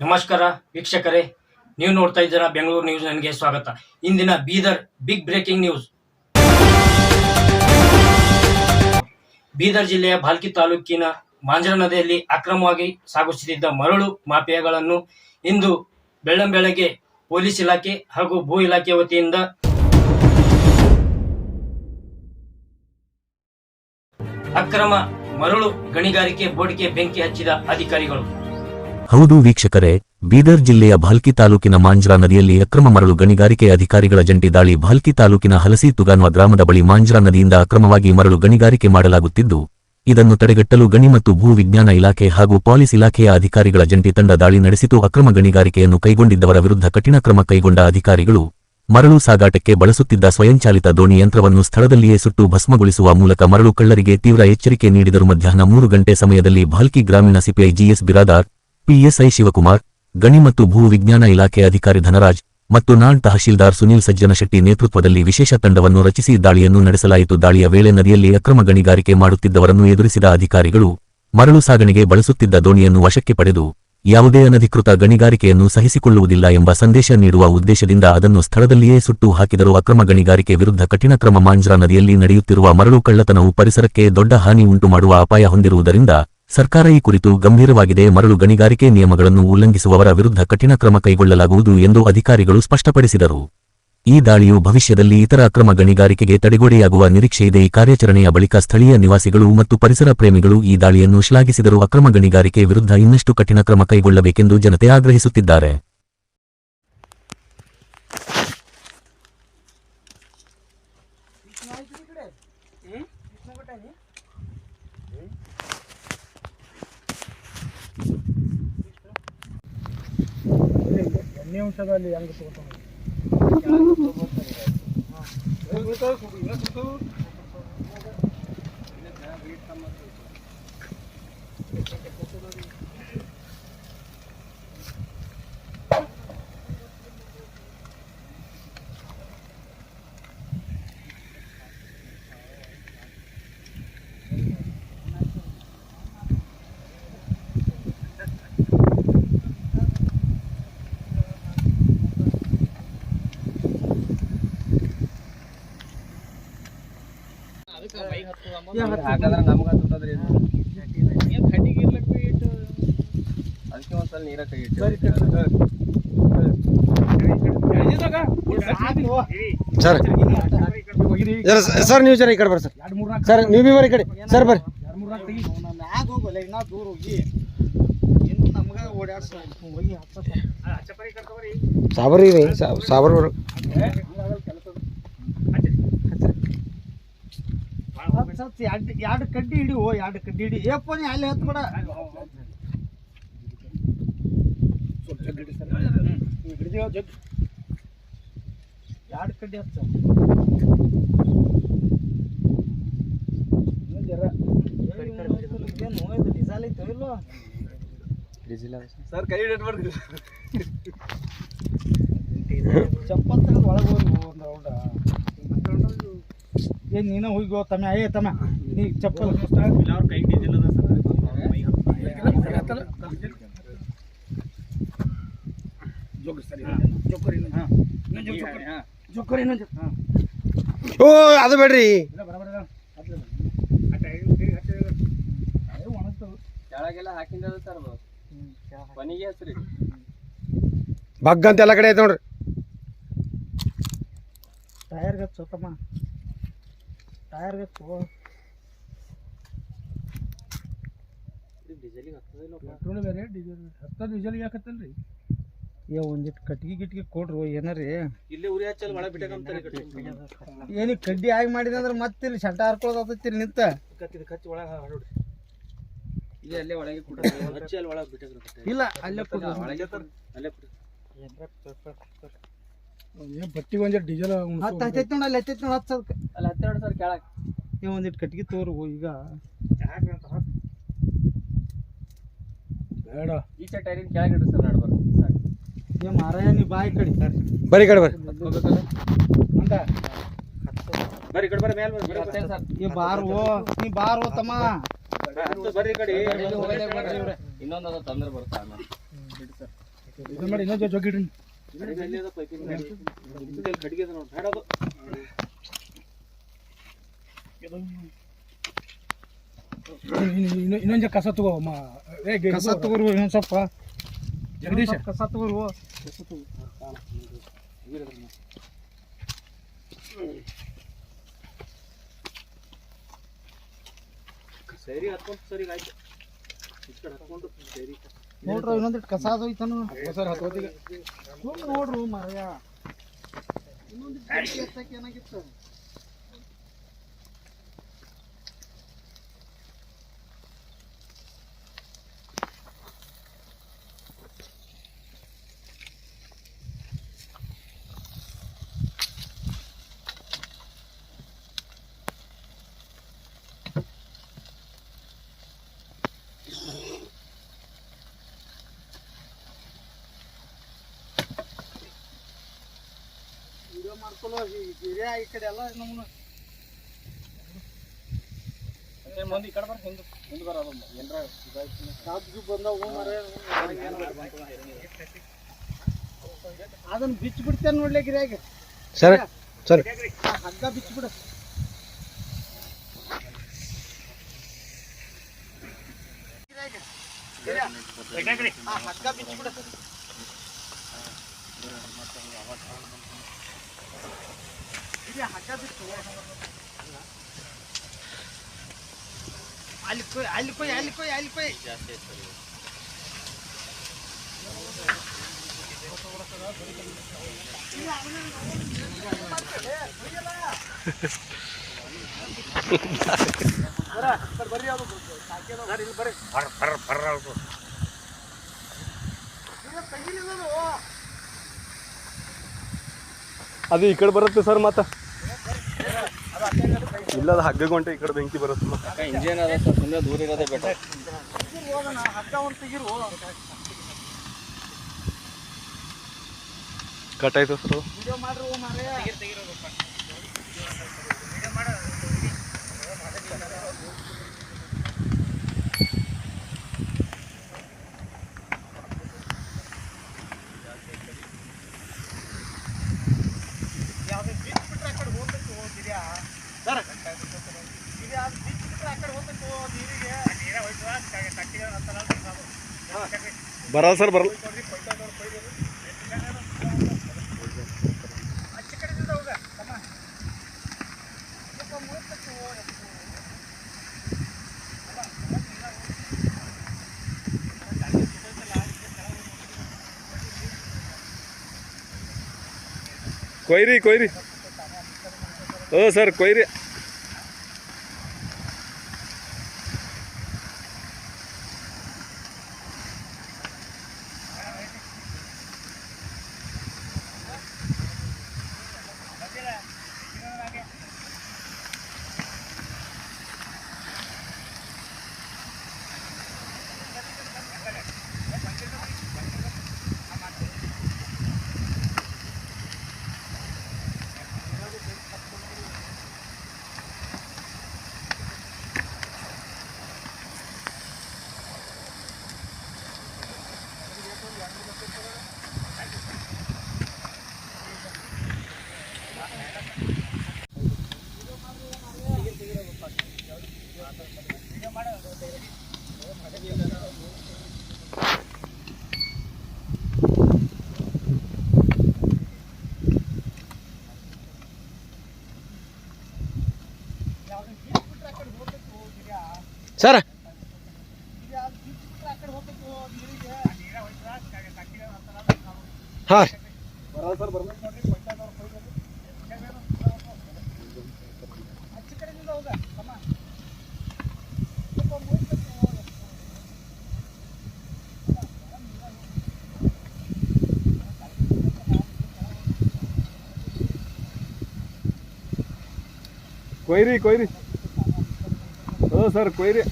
ನಮಸ್ಕಾರ ವೀಕ್ಷಕರೇ. ನೀವು ನೋಡ್ತಾ ಇದ್ದೀರಾ ಬೆಂಗಳೂರು ನ್ಯೂಸ್ ನನಗೆ ಸ್ವಾಗತ. ಇಂದಿನ Bidar big breaking news Bidar ಜಿಲ್ಲೆಯ ಭಾಲ್ಕಿ ತಾಲೂಕಿನ ಮಾಂಜರ ನದಿಯಲ್ಲಿ ಅಕ್ರಮವಾಗಿ ಸಾಗಿಸುತ್ತಿದ್ದ ಮರಳು ಮಾಫಿಯಾಗಳನ್ನು ಇಂದು ಬೆಳ್ಳಂಬೆಳಗ್ಗೆ ಪೊಲೀಸ್ ಇಲಾಖೆ ಹಾಗೂ ಭೂ ಇಲಾಖೆ ವತಿಯಿಂದ ಅಕ್ರಮ ಮರಳು ಗಣಿಗಾರಿಕೆ ಬೋರ್ಡ್ಗೆ ಬೆಂಕಿ ಹಚ್ಚಿದ ಅಧಿಕಾರಿಗಳು. ಹೌದು ವೀಕ್ಷಕರೇ, ಬೀದರ್ ಜಿಲ್ಲೆಯ ಭಾಲ್ಕಿ ತಾಲೂಕಿನ ಮಾಂಜ್ರಾ ನದಿಯಲ್ಲಿ ಅಕ್ರಮ ಮರಳು ಗಣಿಗಾರಿಕೆ ಅಧಿಕಾರಿಗಳ ಜಂಟಿ ದಾಳಿ ಭಾಲ್ಕಿ ತಾಲೂಕಿನ ಹಲಸಿ ತುಗಾನ್ವ ಗ್ರಾಮದ ಬಳಿ ಮಾಂಜ್ರಾ ನದಿಯಿಂದ ಅಕ್ರಮವಾಗಿ ಮರಳು ಗಣಿಗಾರಿಕೆ ಮಾಡಲಾಗುತ್ತಿದ್ದು, ಇದನ್ನು ತಡೆಗಟ್ಟಲು ಗಣಿ ಮತ್ತು ಭೂ ವಿಜ್ಞಾನ ಇಲಾಖೆ ಹಾಗೂ ಪೊಲೀಸ್ ಇಲಾಖೆಯ ಅಧಿಕಾರಿಗಳ ಜಂಟಿ ತಂಡ ದಾಳಿ ನಡೆಸಿತು. ಅಕ್ರಮ ಗಣಿಗಾರಿಕೆಯನ್ನು ಕೈಗೊಂಡಿದ್ದವರ ವಿರುದ್ಧ ಕಠಿಣ ಕ್ರಮ ಕೈಗೊಂಡ ಅಧಿಕಾರಿಗಳು ಮರಳು ಸಾಗಾಟಕ್ಕೆ ಬಳಸುತ್ತಿದ್ದ ಸ್ವಯಂಚಾಲಿತ ದೋಣಿ ಯಂತ್ರವನ್ನು ಸ್ಥಳದಲ್ಲಿಯೇ ಸುಟ್ಟು ಭಸ್ಮಗೊಳಿಸುವ ಮೂಲಕ ಮರಳು ಕಳ್ಳರಿಗೆ ತೀವ್ರ ಎಚ್ಚರಿಕೆ ನೀಡಿದರು. ಮಧ್ಯಾಹ್ನ ಮೂರು ಗಂಟೆ ಸಮಯದಲ್ಲಿ ಭಾಲ್ಕಿ ಗ್ರಾಮೀಣ CPI GS Biradar PSI Shivakumar, ಗಣಿ ಮತ್ತು ಭೂ ವಿಜ್ಞಾನ ಇಲಾಖೆ ಅಧಿಕಾರಿ ಧನರಾಜ್ ಮತ್ತು ನಾಳ್ ತಹಶೀಲ್ದಾರ್ ಸುನೀಲ್ ಸಜ್ಜನಶೆಟ್ಟಿ ನೇತೃತ್ವದಲ್ಲಿ ವಿಶೇಷ ತಂಡವನ್ನು ರಚಿಸಿ ದಾಳಿಯನ್ನು ನಡೆಸಲಾಯಿತು. ದಾಳಿಯ ವೇಳೆ ನದಿಯಲ್ಲಿ ಅಕ್ರಮ ಗಣಿಗಾರಿಕೆ ಮಾಡುತ್ತಿದ್ದವರನ್ನು ಎದುರಿಸಿದ ಅಧಿಕಾರಿಗಳು ಮರಳು ಸಾಗಣೆಗೆ ಬಳಸುತ್ತಿದ್ದ ದೋಣಿಯನ್ನು ವಶಕ್ಕೆ ಪಡೆದು ಯಾವುದೇ ಅನಧಿಕೃತ ಗಣಿಗಾರಿಕೆಯನ್ನು ಸಹಿಸಿಕೊಳ್ಳುವುದಿಲ್ಲ ಎಂಬ ಸಂದೇಶ ನೀಡುವ ಉದ್ದೇಶದಿಂದ ಅದನ್ನು ಸ್ಥಳದಲ್ಲಿಯೇ ಸುಟ್ಟು ಹಾಕಿದರು ಅಕ್ರಮ ಗಣಿಗಾರಿಕೆ ವಿರುದ್ಧ ಕಠಿಣ ಕ್ರಮ ಮಾಂಜ್ರಾ ನದಿಯಲ್ಲಿ ನಡೆಯುತ್ತಿರುವ ಮರಳು ಕಳ್ಳತನವು ಪರಿಸರಕ್ಕೆ ದೊಡ್ಡ ಹಾನಿ ಉಂಟು ಮಾಡುವ ಅಪಾಯ ಹೊಂದಿರುವುದರಿಂದ ಸರ್ಕಾರ ಈ ಕುರಿತು ಗಂಭೀರವಾಗಿದೆ. ಮರಳು ಗಣಿಗಾರಿಕೆ ನಿಯಮಗಳನ್ನು ಉಲ್ಲಂಘಿಸುವವರ ವಿರುದ್ಧ ಕಠಿಣ ಕ್ರಮ ಕೈಗೊಳ್ಳಲಾಗುವುದು ಎಂದು ಅಧಿಕಾರಿಗಳು ಸ್ಪಷ್ಟಪಡಿಸಿದರು. ಈ ದಾಳಿಯು ಭವಿಷ್ಯದಲ್ಲಿ ಇತರ ಅಕ್ರಮ ಗಣಿಗಾರಿಕೆಗೆ ತಡೆಗೋಡೆಯಾಗುವ ನಿರೀಕ್ಷೆಯಿದೆ ಈ ಕಾರ್ಯಾಚರಣೆಯ ಬಳಿಕ ಸ್ಥಳೀಯ ನಿವಾಸಿಗಳು ಮತ್ತು ಪರಿಸರ ಪ್ರೇಮಿಗಳು ಈ ದಾಳಿಯನ್ನು ಶ್ಲಾಘಿಸಿದರು. ಅಕ್ರಮ ಗಣಿಗಾರಿಕೆ ವಿರುದ್ಧ ಇನ್ನಷ್ಟು ಕಠಿಣ ಕ್ರಮ ಕೈಗೊಳ್ಳಬೇಕೆಂದು ಜನತೆ ಆಗ್ರಹಿಸುತ್ತಿದ್ದಾರೆ. ಎಣ್ಣೆ ಅಂಶದಲ್ಲಿ ಹೆಂಗೆ ತಗೋತಾನೆ ಹಾಗಾದ್ರೆ ನಮ್ಗೆ ಹತ್ತದ್ರಿ ಅದಕ್ಕೆ ಒಂದ್ಸಲ ನೀರ ಕೈ ಇಟ್ಟು ಸರ್ ಸರ್. ನೀವು ಜರ ಈ ಕಡೆ ಬರ್ರಿ ಸರ್. ಸರ್ ನೀವು ಬಿ ಬರ್ರಿ ಈ ಕಡೆ. ಸರ್ ಬರ್ರಿ. ಮ್ಯಾಗ ಹೋಗಲ್ಲ ಇನ್ನ ದೂರ ಹೋಗಿ. ಇನ್ನು ನಮ್ಗ ಓಡಾಡ್ಸ ಹೋಗಿ ಸಾಬರ್ ಸಾಬರ್ ಬರು ಎರಡು ಎರಡು ಕಡ್ಡಿ ಹಿಡಿ ಓ ಎರಡು ಕಡ್ಡಿ ಹಿಡಿ. ಏಪ್ಪ ನೀ ಅಲ್ಲಿ ಹತ್ತು ಜೊತೆ ಎರಡು ಕಡ್ಡಿ ಹತ್ತು ಡಿಸೈಲ್ ಐತೋ ಇಲ್ಲೋ ಸರ್ ಕೈ ಇಟ್ಬಾರ್ದು ಚಪ್ಪಲ್ ತೆಗೆದು ಒಳಗೆ ಹೋಗಿ ಏನು ನೀನ ಹೋಗಿ ತಮ್ಮ ಏ ತಮ್ಮ. ನೀ ಚಪ್ಪಲ್. ಕೈ ಡೀಸೆಲ್ ಅದ ಜೋಕರ್ ಇನ್ನೊಂದು ಓ ಅದು ಬೇಡ್ರಿ. ಕೆಳಗೆಲ್ಲ ಹಾಕಿಂದ ಸರ್ ಮನೆಗೆ ಹಚ್ರಿ ಬಗ್ ಅಂತ ಎಲ್ಲ ಕಡೆ ಐತೆ ನೋಡ್ರಿ. ಟೈರ್ಗೆ ಹಚ್ಚು ತಮ್ಮ ಬೇಕು ಪೆಟ್ರೋಲ್ ಬೇರೆ ಡೀಸೆಲ್ ಹತ್ತದ ಡೀಸೆಲ್ ಯಾಕತ್ತಲ್ರಿ ಏ ಒಂದಿಟ್ಟು ಕಟ್ಗೆ ಗಿಟ್ಗೆ ಕೊಡ್ರು ಏನಾರೀ? ಇಲ್ಲೇ ಉರಿ ಹಚ್ಚಲ್ ಒಳಗೆ ಬಿಟ್ಟಕಂತಾರೆ ಏನು ಕಡ್ಡಿ ಆಗಿ ಮಾಡಿದೆ ಅಂದ್ರೆ ಮತ್ತೆ ಇಲ್ಲಿ ಶಂಟ ಹಾರ್ಕೊಳ್ಳೋದತ್ತೈತಿ ನಿಂತ ಕಚ್ಚಿ ಒಳಗೆ ಹಾಡೋಡಿ ಇಲ್ಲೇ ಅಲ್ಲೇ ಒಳಗೆ ಕೂಡ ಹಚ್ಚಿ ಅಲ್ಲಿ ಒಳಗೆ ಬಿಟ್ಟಕ್ರೆ ಇಲ್ಲ ಅಲ್ಲೇ ಕೊಡು ಒಳಗೆ ಅಲ್ಲೇ ಕೊಡಿ ಬಟ್ಟಿಗೆ ಒಂದ್ ಡೀಸೆಲ್ ಹತ್ತು ಹತ್ತೈತಿ ನೋಡಿ ಅಲ್ಲಿ ಹತ್ತೈತಿ ನೋಡಿ ಹಚ್ಚದಕ್ಕೆ ಅಲ್ಲಿ ಹತ್ತೆರಡು ಸರ್ ಕೆಳಗೆ. ಏ ಒಂದಿಟ್ಟು ಕಟ್ಗೆ ತೋರು ಈಗ. ಬೇಡ. ಈಚೆ ಟೈರಿನ ಕೆಳಗೆ ಇಡ್ರಿ ಸರ್ ನಡ್ಬಾರ್ದು ಸಾಕು. ಏ ಮಾರಾಯ ನೀ ಬಾಯ್ ಕಡಿ. ಬರೀ ಕಡೆ ಬರ್ರಿ. ಬರ್ರಿ ಈ ಕಡೆ ಬರ್ರಿ ಮೇಲೆ ಬರ್ರಿ. ಹತ್ತೇನು ಸರ್ ಏ ಬಾರೋ ನೀ ಓ ತಮ್ಮ. ಹತ್ತು ಬರ್ರಿ ಕಡೆ. ಇನ್ನೊಂದು ಅದು ತೊಂದರೆ ಬರುತ್ತೆ ಆಮೇಲೆ ಬಿಡಿ ಸರ್ ಇದನ್ನ ಮಾಡಿ ಇನ್ನೊಂದು ಜೋಗಿಡ್ರಿ ಕಡಿಗೆ ಅದ ನೋಡಿ. ಇನ್ನೊಂದು ಕಸ ತಗೋ ಕಸ ತಗೋರು ಇನ್ನೊಂದು ಸ್ವಲ್ಪ. ಜಗದೀಶ. ಕಸ ತಗೋರು ಸರಿ ಹತ್ಕೊಂಡು ಸರಿ ಆಯ್ತು. ಈ ಕಡೆ ಹತ್ಕೊಂಡು ಸರಿ. ನೋಡ್ರಿ ಇನ್ನೊಂದಿಟ್ಟು ಕಸ ಅದು ಸರ್ ಹತ್ತೋತಿಗೆ ಸುಮ್ಮನೆ ನೋಡ್ರು ಮಾರಯ್ಯ ಇನ್ನೊಂದಿಟ್ಟು ಏನಾಗಿತ್ತು? ವಿಡಿಯೋ ಮಾಡ್ಕೊಳ್ಳೋ ಈ ಕಡೆ ಎಲ್ಲ ನಮ್ಮನ್ನ ಮಂದಿ ಈ ಕಡೆ ಬರ ಹಿಂದೆ ಹಿಂದೆ ಬರೋದು ಏನ್ರ ಕಾಬ್ಜು ಬಂದವು ಮಾರಯ್ಯ ಅದನ್ನ ಬಿಚ್ಚಿ ಬಿಡ್ತೇನೆ ನೋಡ್ಲಿ ಗಿರಿಯಾಗ. Sir sir. ಹಗ್ಗ ಬಿಚ್ಚಿ ಬಿಡ ಆ ಹಗ್ಗ ಬಿಚ್ಚಿ ಬಿಡ ಇಲ್ಲಿ ಹಗ್ಗ ಬಿಚ್ಚು ಅಲ್ಲಿ ಕೊಯ್ ಅಲ್ಲಿ ಕೊಯ್ ಅಲ್ಲಿ ಕೊಯ್ ಅಲ್ಲಿ ಕೊಯ್ ಅದು ಈ ಕಡೆ ಬರುತ್ತೆ ಸರ್ ಮತ್ತೆ ಇಲ್ಲ ಅದು ಹಗ್ಗ ಗಂಟೆ ಈ ಕಡೆ ಬೆಂಕಿ ಬರುತ್ತೆ ಇಂಜಿನ್ ಅದ ಸರ್ ಸುಮ್ಮನೆ ದೂರ ಇರೋದೇ ತೆಗಿರು ಕಟ್ ಆಯ್ತು ಸರ್. ಬರಲ್ಲ ಸರ್ ಬರಲ್ಲ ಆಚೆ ಕಡೆಯಿಂದ ಹೋಗ ತಮ್ಮ ಸ್ವಲ್ಪ ಮುಳುಗ್ಬೇಕು. ಕೊಯ್ರಿ ಕೊಯ್ರಿ ಓ ಸರ್ ಕೊಯ್ರಿ ಸರ್ ಹಾಂ ಕೊಯ್ರಿ ಕೊಯ್ರಿ ಓ ಸರ್ ಕೊಯ್ರಿ